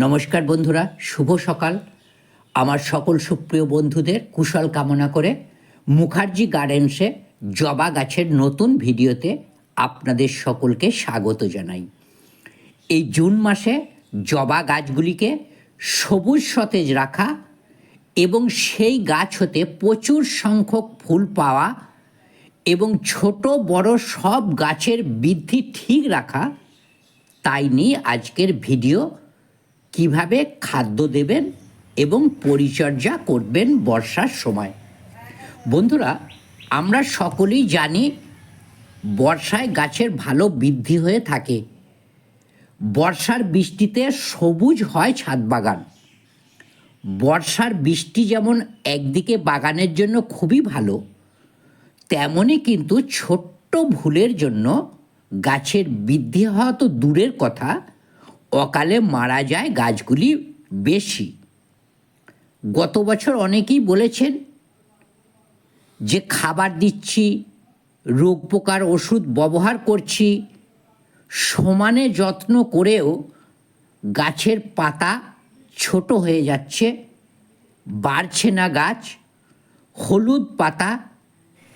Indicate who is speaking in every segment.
Speaker 1: নমস্কার বন্ধুরা, শুভ সকাল। আমার সকল সুপ্রিয় বন্ধুদের কুশল কামনা করে মুখার্জি গার্ডেন্সে জবা গাছের নতুন ভিডিওতে আপনাদের সকলকে স্বাগত জানাই। এই জুন মাসে জবা গাছগুলিকে সবুজ সতেজ রাখা এবং সেই গাছ হতে প্রচুর সংখ্যক ফুল পাওয়া এবং ছোট, বড় সব গাছের বৃদ্ধি ঠিক রাখা, তাই নিয়ে আজকের ভিডিও কীভাবে খাদ্য দেবেন এবং পরিচর্যা করবেন বর্ষার সময়। বন্ধুরা, আমরা সকলেই জানি বর্ষায় গাছের ভালো বৃদ্ধি হয়ে থাকে। বর্ষার বৃষ্টিতে সবুজ হয় ছাদ বাগান। বর্ষার বৃষ্টি যেমন একদিকে বাগানের জন্য খুবই ভালো তেমনই কিন্তু ছোট্ট ভুলের জন্য গাছের বৃদ্ধি হওয়া তো দূরের কথা। অকালে মারা যায় গাছগুলি বেশি। গত বছর অনেকেই বলেছেন যে খাবার দিচ্ছি, রোগ পোকার ওষুধ ব্যবহার করছি, সমানে যত্ন করেও গাছের পাতা ছোট হয়ে যাচ্ছে, বাড়ছে না গাছ, হলুদ পাতা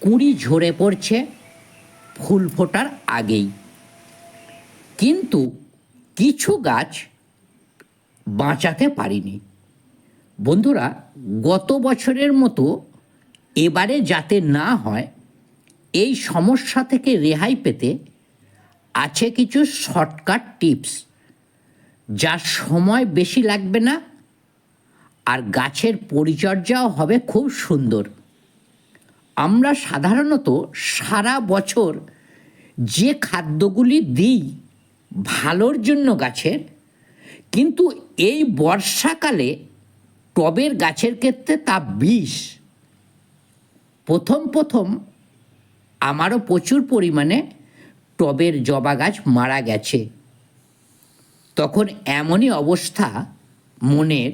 Speaker 1: কুড়ি ঝরে পড়ছে, ফুল ফোটার আগেই। কিন্তু কিছু গাছ বাঁচাতে পারিনি। বন্ধুরা, গত বছরের মতো এবারে যাতে না হয়, এই সমস্যা থেকে রেহাই পেতে আছে কিছু শর্টকাট টিপস। যার সময় বেশি লাগবে না, আর গাছের পরিচর্যাও হবে খুব সুন্দর। আমরা সাধারণত সারা বছর যে খাদ্যগুলি দিই ভালোর জন্য গাছের কিন্তু এই বর্ষাকালে টবের গাছের ক্ষেত্রে তা বিষ। প্রথম প্রথম আমারও প্রচুর পরিমাণে টবের জবা গাছ মারা গেছে। তখন এমনই অবস্থা মনের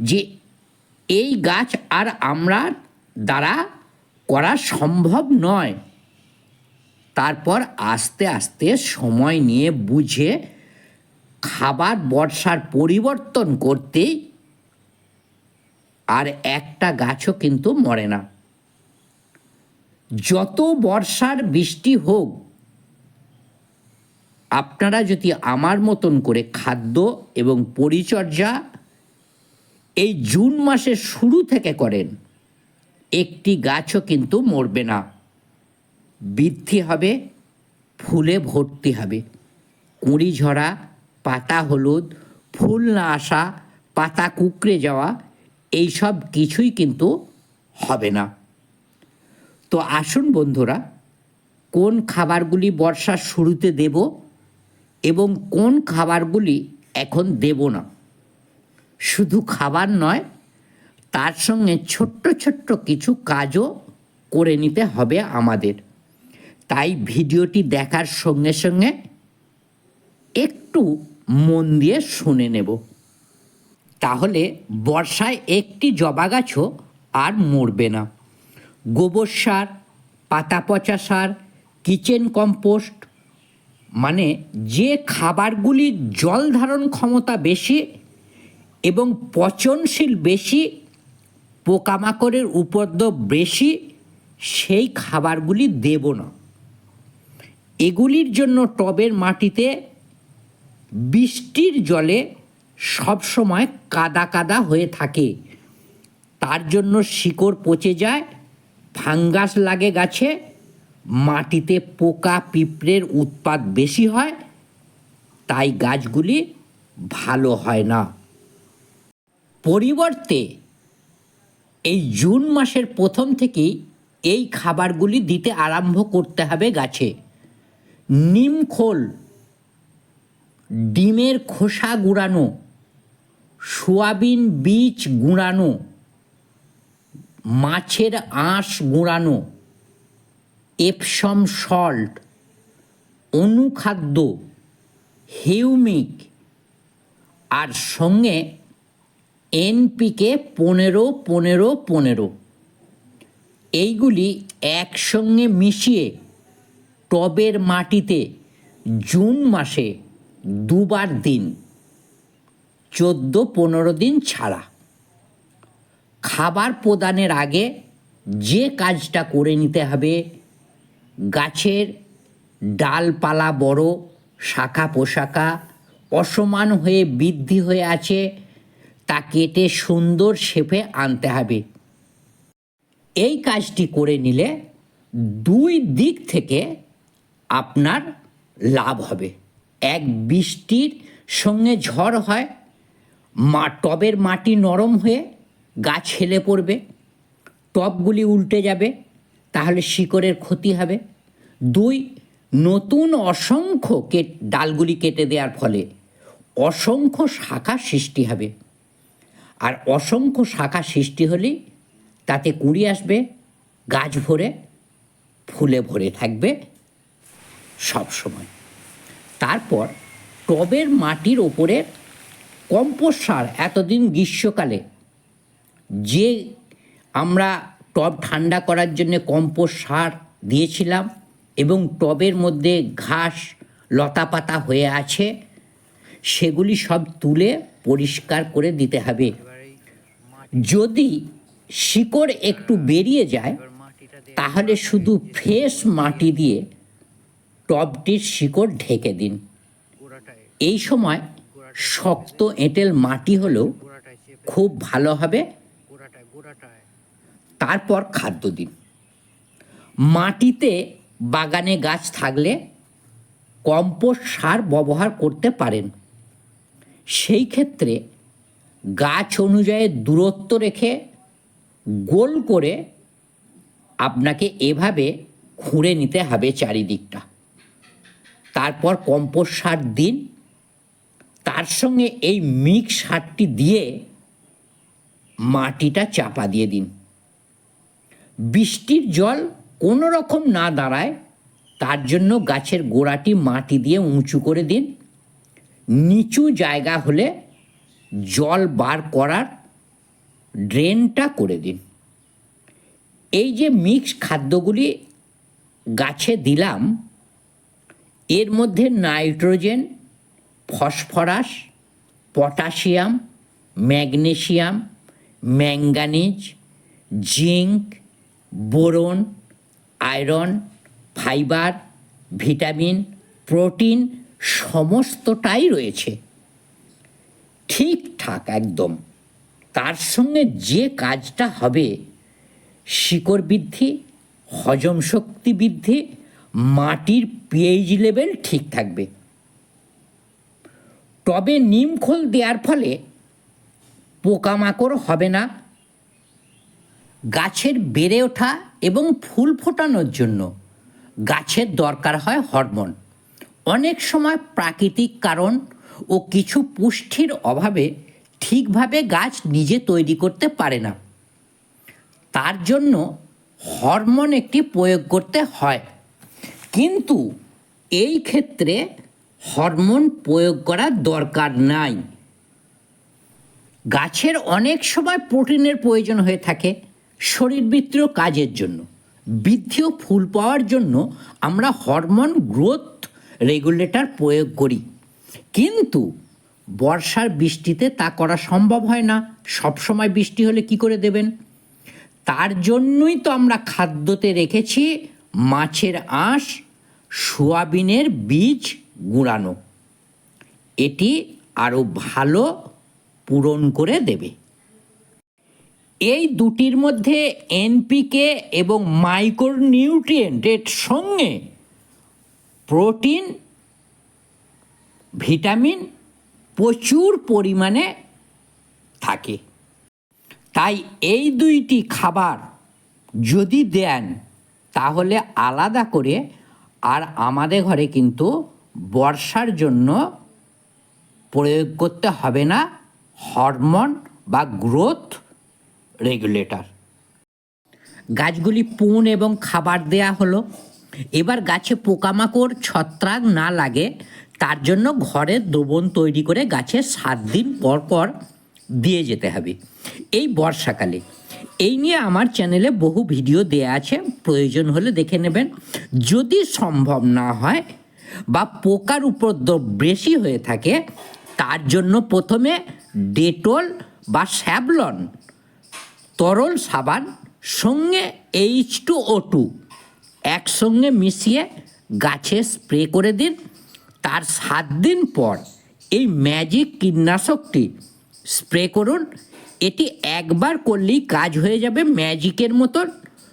Speaker 1: যে এই গাছ আর আমরা দ্বারা করা সম্ভব নয়। তারপর আস্তে আস্তে সময় নিয়ে বুঝে খাবার বর্ষার পরিবর্তন করতেই আর একটা গাছও কিন্তু মরে না। যত বর্ষার বৃষ্টি হোক, আপনারা যদি আমার মতন করে খাদ্য এবং পরিচর্যা এই জুন মাসের শুরু থেকে করেন, একটি গাছও কিন্তু মরবে না। বৃদ্ধি হবে, ফুলে ভর্তি হবে। কুঁড়ি ঝরা, পাতা হলুদ, ফুল না আসা, পাতা কুকড়ে যাওয়া, এইসব কিছুই কিন্তু হবে না। তো আসুন বন্ধুরা, কোন খাবারগুলি বর্ষার শুরুতে দেব এবং কোন খাবারগুলি এখন দেব না? শুধু খাবার নয়, তার সঙ্গে ছোট্ট ছোট্ট কিছু কাজও করে নিতে হবে আমাদের। তাই ভিডিওটি দেখার সঙ্গে সঙ্গে একটু মন দিয়ে শুনে নেব। তাহলে বর্ষায় একটি জবা গাছও আর মরবে না। গোবর সার, পাতা পচা সার, কিচেন কম্পোস্ট মানে যে খাবারগুলির জল ধারণ ক্ষমতা বেশি এবং পচনশীল বেশি, পোকামাকড়ের উপদ্রব বেশি, সেই খাবারগুলি দেব না। এগুলির জন্য টবের মাটিতে বৃষ্টির জলে সবসময় কাদা কাদা হয়ে থাকে। তার জন্য শিকড় পচে যায়, ফাঙ্গাস লাগে গাছে, মাটিতে পোকা পিঁপড়ের উৎপাত বেশি হয়, তাই গাছগুলি ভালো হয় না। পরিবর্তে এই জুন মাসের প্রথম থেকেই এই খাবারগুলি দিতে আরম্ভ করতে হবে গাছে। নিম খোল, ডিমের খোসা গুঁড়ানো, সোয়াবিন বীজ গুঁড়ানো, মাছের আঁশ গুঁড়ানো, এপসম সল্ট, অনুখাদ্য, হিউমিক, আর সঙ্গে এনপিকে পনেরো পনেরো পনেরো। এইগুলি একসঙ্গে মিশিয়ে টবের মাটিতে জুন মাসে দুবার দিন চোদ্দ পনেরো দিন ছাড়া। খাবার প্রদানের আগে যে কাজটা করে নিতে হবে, গাছের ডালপালা বড়, শাখা পোশাকা অসমান হয়ে বৃদ্ধি হয়ে আছে, তা কেটে সুন্দর শেপে আনতে হবে। এই কাজটি করে নিলে দুই দিক থেকে আপনার লাভ হবে। এক বৃষ্টির সঙ্গে ঝড় হয়, মা টবের মাটি নরম হয়ে গাছ হেলে পড়বে, টবগুলি উল্টে যাবে, তাহলে শিকড়ের ক্ষতি হবে। দুই, নতুন অসংখ্য কেট, ডালগুলি কেটে দেওয়ার ফলে অসংখ্য শাখা সৃষ্টি হবে। আর অসংখ্য শাখা সৃষ্টি হলেই তাতে কুঁড়ি আসবে, গাছ ভরে, ফুলে ভরে থাকবে। সব সময়। তারপর টবের মাটির ওপরে কম্পোস্ট সার এতদিন গ্রীষ্মকালে। যে আমরা টব ঠান্ডা করার জন্য কম্পোস্ট সার দিয়েছিলাম এবং টবের মধ্যে ঘাস, লতাপাতা হয়ে আছে, সেগুলি সব তুলে পরিষ্কার করে দিতে হবে। যদি শিকড় একটু বেরিয়ে যায়, তাহলে শুধু ফ্রেশ মাটি দিয়ে টবটির শিকড় ঢেকে দিন। এই সময় শক্ত এঁটেল মাটি হলেও খুব ভালো হবে। তারপর খাদ্য দিন। মাটিতে বাগানে গাছ থাকলে কম্পোস্ট সার ব্যবহার করতে পারেন। সেই ক্ষেত্রে গাছ অনুযায়ী দূরত্ব রেখে গোল করে আপনাকে এভাবে খুঁড়ে নিতে হবে চারিদিকটা। তারপর কম্পোস্ট সার দিন, তার সঙ্গে এই মিক্স সারটি দিয়ে মাটিটা চাপা দিয়ে দিন। বৃষ্টির জল কোনো রকম না দাঁড়ায়, তার জন্য গাছের গোড়াটি মাটি দিয়ে উঁচু করে দিন। নিচু জায়গা হলে জল বার করার ড্রেনটা করে দিন। এই যে মিক্স খাদ্যগুলি গাছে দিলাম এর মধ্যে nitrogen, phosphorus, potassium, magnesium, manganese, zinc, boron, iron, fibre, vitamin, protein সমস্তটাই রয়েছে। ঠিকঠাক একদম। তার সঙ্গে যে কাজটা হবে, শিকড় বৃদ্ধি, হজম শক্তি বৃদ্ধি মাটির পিএইচ লেভেল ঠিক থাকবে। টবে নিমখোল দেওয়ার ফলে পোকামাকড় হবে না। গাছের বেড়ে ওঠা এবং ফুল ফোটানোর জন্য গাছের দরকার হয় হরমোন। অনেক সময় প্রাকৃতিক কারণ ও কিছু পুষ্টির অভাবে ঠিকভাবে গাছ নিজে তৈরি করতে পারে না। তার জন্য হরমোন একটি প্রয়োগ করতে হয়। কিন্তু এই ক্ষেত্রে হরমোন প্রয়োগ করার দরকার নাই। গাছের অনেক সময় প্রোটিনের প্রয়োজন হয়ে থাকে শরীরবৃত্তীয় কাজের জন্য। বৃদ্ধি ও ফুল পাওয়ার জন্য আমরা হরমোন গ্রোথ রেগুলেটর প্রয়োগ করি। কিন্তু বর্ষার বৃষ্টিতে তা করা সম্ভব হয় না। সবসময় বৃষ্টি হলে কি করে দেবেন? তার জন্যই তো আমরা খাদ্যতে রেখেছি মাছের আঁশ সোয়াবিনের বীজ গুঁড়ানো। এটি আরও ভালো পূরণ করে দেবে। এই দুটির মধ্যে এনপিকে এবং মাইক্রোনিউট্রিয়েন্টের সঙ্গে প্রোটিন, ভিটামিন প্রচুর পরিমাণে থাকে। তাই এই দুইটি খাবার যদি দেন, তাহলে আলাদা করে আর আমাদের ঘরে কিন্তু বর্ষার জন্য প্রয়োগ করতে হবে না, হরমোন বা গ্রোথ রেগুলেটর। গাছগুলি পুন এবং খাবার দেয়া হলো। এবার গাছে পোকামাকড়, ছত্রাক না লাগে, তার জন্য ঘরে দ্রবণ তৈরি করে গাছে সাত দিন পর পর দিয়ে যেতে হবে। এই বর্ষাকালে এই নিয়ে আমার চ্যানেলে বহু ভিডিও দেয়া আছে, প্রয়োজন হলে দেখে নেবেন। যদি সম্ভব না হয় বা পোকার উপদ্রব বেশি হয়ে থাকে, তার জন্য প্রথমে ডেটল বা স্যাভলন তরল সাবান, সঙ্গে এইচ টু ও টু একসঙ্গে মিশিয়ে গাছে স্প্রে করে দিন। তার সাত দিন পর এই ম্যাজিক কীটনাশকটি স্প্রে করুন। এটি একবার করলেই কাজ হয়ে যাবে, ম্যাজিকের মতন।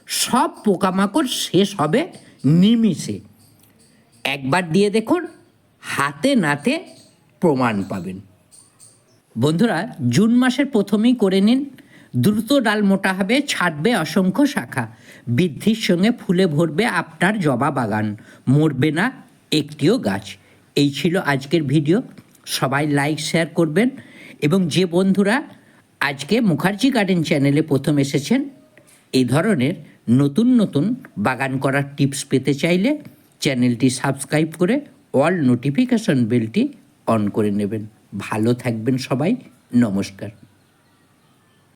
Speaker 1: সব পোকামাকড় শেষ হবে নিমিষে। একবার দিয়ে দেখুন, হাতে নাতে প্রমাণ পাবেন। বন্ধুরা, জুন মাসের প্রথমেই করে নিন। দ্রুত ডাল মোটা হবে ছাড়বে অসংখ্য শাখা। বৃদ্ধির সঙ্গে ফুলে ভরবে আপনার জবা বাগান। মরবে না একটিও গাছ। এই ছিল আজকের ভিডিও। সবাই লাইক শেয়ার করবেন। এবং যে বন্ধুরা আজকে মুখার্জি গার্ডেন চ্যানেলে প্রথম এসেছেন। এই ধরনের নতুন নতুন বাগান করার টিপস পেতে চাইলে চ্যানেলটি সাবস্ক্রাইব করে অল নোটিফিকেশন বেলটি অন করে নেবেন। ভালো থাকবেন সবাই। নমস্কার।